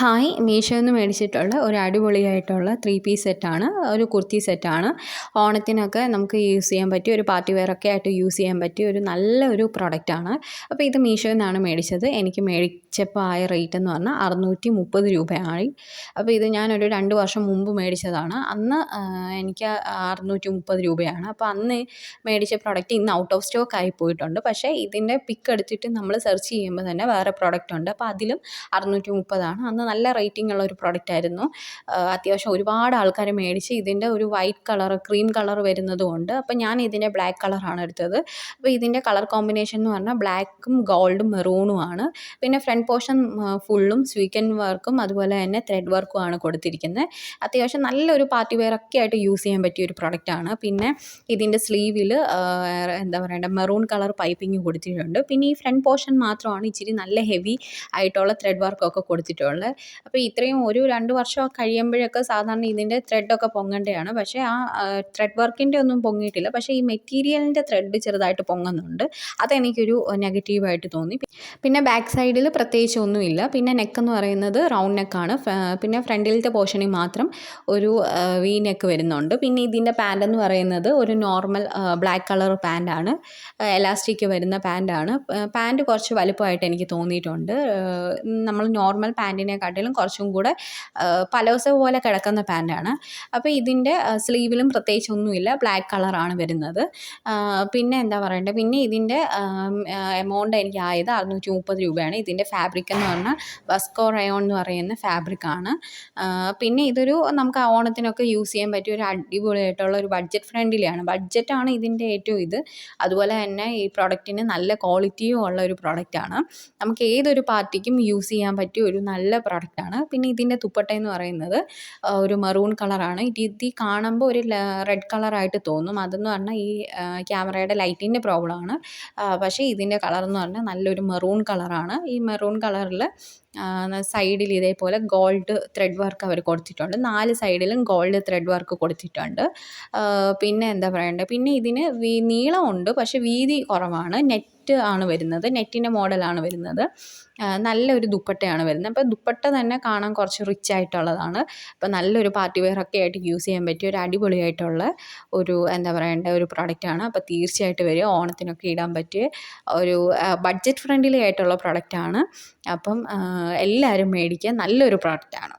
Hi. മീഷോയിൽ നിന്ന് മേടിച്ചിട്ടുള്ള ഒരു അടിപൊളിയായിട്ടുള്ള ത്രീ പീസ് സെറ്റാണ് ഒരു കുർത്തി സെറ്റാണ് ഓണത്തിനൊക്കെ നമുക്ക് യൂസ് ചെയ്യാൻ പറ്റിയ ഒരു പാർട്ടി വെയറൊക്കെ ആയിട്ട് യൂസ് ചെയ്യാൻ പറ്റിയ ഒരു നല്ല ഒരു പ്രൊഡക്റ്റാണ് അപ്പോൾ ഇത് മീഷോയിൽ നിന്നാണ് മേടിച്ചത്. എനിക്ക് മേടിച്ചപ്പോൾ ആയ റേറ്റ് എന്ന് പറഞ്ഞാൽ അറുന്നൂറ്റി മുപ്പത് രൂപയായി. അപ്പോൾ ഇത് ഞാനൊരു രണ്ട് വർഷം മുമ്പ് മേടിച്ചതാണ്. അന്ന് എനിക്ക് അറുന്നൂറ്റി മുപ്പത് രൂപയാണ്. അപ്പോൾ അന്ന് മേടിച്ച പ്രൊഡക്റ്റ് ഇന്ന് ഔട്ട് ഓഫ് സ്റ്റോക്ക് ആയി പോയിട്ടുണ്ട്. പക്ഷേ ഇതിന്റെ പിക്ക് എടുത്തിട്ട് നമ്മൾ സെർച്ച് ചെയ്യുമ്പോൾ തന്നെ വേറെ പ്രോഡക്റ്റ് ഉണ്ട്. അപ്പോൾ അതിലും അറുന്നൂറ്റി മുപ്പതാണ് അന്ന് നല്ല റേറ്റിംഗ് ഉള്ള ഒരു പ്രോഡക്റ്റ് ആയിരുന്നു. അത്യാവശ്യം ഒരുപാട് ആൾക്കാർ മേടിച്ച് ഇതിന്റെ ഒരു വൈറ്റ് കളർ ക്രീം കളർ വരുന്നത് കൊണ്ട് അപ്പോൾ ഞാൻ ഇതിന്റെ ബ്ലാക്ക് കളറാണ് എടുത്തത്. അപ്പോൾ ഇതിന്റെ കളർ കോമ്പിനേഷൻ എന്ന് പറഞ്ഞാൽ ബ്ലാക്കും ഗോൾഡും മെറൂണും ആണ്. പിന്നെ ഫ്രണ്ട് പോർഷൻ ഫുള്ളും സ്വീക്കൻ വർക്കും അതുപോലെ തന്നെ ത്രെഡ് വർക്കും ആണ് കൊടുത്തിരിക്കുന്നത് അത്യാവശ്യം നല്ലൊരു പാർട്ടി വെയർ ഒക്കെ ആയിട്ട് യൂസ് ചെയ്യാൻ പറ്റിയ ഒരു പ്രൊഡക്റ്റാണ് പിന്നെ ഇതിന്റെ സ്ലീവിൽ എന്താ പറയേണ്ട മെറൂൺ കളർ പൈപ്പിംഗ് കൊടുത്തിട്ടുണ്ട്. പിന്നെ ഈ ഫ്രണ്ട് പോർഷൻ മാത്രമാണ് ഇച്ചിരി നല്ല ഹെവി ആയിട്ടുള്ള ത്രെഡ് വർക്കൊക്കെ കൊടുത്തിട്ടുള്ളത് അപ്പോൾ ഇത്രയും ഒരു രണ്ട് വർഷം കഴിയുമ്പോഴൊക്കെ സാധാരണ ഇതിന്റെ ത്രെഡൊക്കെ പൊങ്ങേണ്ടതാണ്. പക്ഷേ ആ ത്രെഡ് വർക്കിന്റെ ഒന്നും പൊങ്ങിയിട്ടില്ല. പക്ഷേ ഈ മെറ്റീരിയലിന്റെ ത്രെഡ് ചെറുതായിട്ട് പൊങ്ങുന്നുണ്ട്. അതെനിക്കൊരു നെഗറ്റീവായിട്ട് തോന്നി. പിന്നെ ബാക്ക് സൈഡിൽ പ്രത്യേകിച്ച് ഒന്നുമില്ല. പിന്നെ നെക്ക് എന്ന് പറയുന്നത് റൗണ്ട് നെക്കാണ് പിന്നെ ഫ്രണ്ടിലത്തെ പോർഷനിൽ മാത്രം ഒരു വി നെക്ക് വരുന്നുണ്ട്. പിന്നെ ഇതിന്റെ പാന്റ് എന്ന് പറയുന്നത് ഒരു നോർമൽ ബ്ലാക്ക് കളർ പാന്റാണ് എലാസ്റ്റിക് വരുന്ന പാന്റാണ് പാന്റ് കുറച്ച് വലുപ്പമായിട്ട് എനിക്ക് തോന്നിയിട്ടുണ്ട്. നമ്മൾ നോർമൽ പാന്റിനെ കാട്ടിലും കുറച്ചും കൂടെ പലോസ പോലെ കിടക്കുന്ന പാന്റാണ് അപ്പോൾ ഇതിന്റെ സ്ലീവിലും പ്രത്യേകിച്ച് ഒന്നുമില്ല ബ്ലാക്ക് കളറാണ് വരുന്നത്. പിന്നെ എന്താ പറയേണ്ടത്? പിന്നെ ഇതിന്റെ എമൗണ്ട് എനിക്ക് ആയത് അറുന്നൂറ്റി മുപ്പത് രൂപയാണ്. ഇതിന്റെ ഫാബ്രിക് എന്ന് പറഞ്ഞാൽ വസ്കോ റയോൺ എന്ന് പറയുന്ന ഫാബ്രിക്കാണ് പിന്നെ ഇതൊരു നമുക്ക് ഓണത്തിനൊക്കെ യൂസ് ചെയ്യാൻ പറ്റിയ ഒരു അടിപൊളിയായിട്ടുള്ള ഒരു ബഡ്ജറ്റ് ഫ്രണ്ട്ലിയാണ് ബഡ്ജറ്റാണ് ഇതിന്റെ ഏറ്റവും ഇത്. അതുപോലെ തന്നെ ഈ പ്രോഡക്റ്റിന് നല്ല ക്വാളിറ്റിയും ഉള്ള ഒരു പ്രൊഡക്റ്റാണ് നമുക്ക് ഏതൊരു പാർട്ടിക്കും യൂസ് ചെയ്യാൻ പറ്റിയ ഒരു നല്ല പ്രൊഡക്റ്റാണ് പിന്നെ ഇതിന്റെ ദുപ്പട്ട എന്ന് പറയുന്നത് ഒരു മെറൂൺ കളറാണ് ഇത് കാണുമ്പോൾ ഒരു റെഡ് കളറായിട്ട് തോന്നും. അതെന്ന് പറഞ്ഞാൽ ഈ ക്യാമറയുടെ ലൈറ്റിന്റെ പ്രോബ്ലമാണ് പക്ഷേ ഇതിന്റെ കളർ എന്ന് പറഞ്ഞാൽ നല്ലൊരു മെറൂൺ കളറാണ് ഈ മെറൂൺ കളറിൽ സൈഡിൽ ഇതേപോലെ ഗോൾഡ് ത്രെഡ് വർക്ക് അവർ കൊടുത്തിട്ടുണ്ട്. നാല് സൈഡിലും ഗോൾഡ് ത്രെഡ് വർക്ക് കൊടുത്തിട്ടുണ്ട്. പിന്നെ എന്താ പറയണ്ടേ പിന്നെ ഇതിന് നീളമുണ്ട് പക്ഷേ വീതി കുറവാണ്. നെറ്റ് ആണ് വരുന്നത്. നെറ്റിന്റെ മോഡലാണ് വരുന്നത്. നല്ലൊരു ദുപ്പട്ടയാണ് വരുന്നത്. അപ്പോൾ ദുപ്പട്ട തന്നെ കാണാൻ കുറച്ച് റിച്ച് ആയിട്ടുള്ളതാണ്. അപ്പോൾ നല്ലൊരു പാർട്ടി വെയർ ഒക്കെ ആയിട്ട് യൂസ് ചെയ്യാൻ പറ്റിയ ഒരു അടിപൊളിയായിട്ടുള്ള ഒരു എന്താ പറയേണ്ട ഒരു പ്രൊഡക്റ്റാണ് അപ്പോൾ തീർച്ചയായിട്ടും വരിക. ഓണത്തിനൊക്കെ ഇടാൻ പറ്റിയ ഒരു ബഡ്ജറ്റ് ഫ്രണ്ട്ലി ആയിട്ടുള്ള പ്രൊഡക്റ്റാണ് അപ്പം എല്ലാവരും മേടിക്കുക. നല്ലൊരു പ്രൊഡക്റ്റാണ്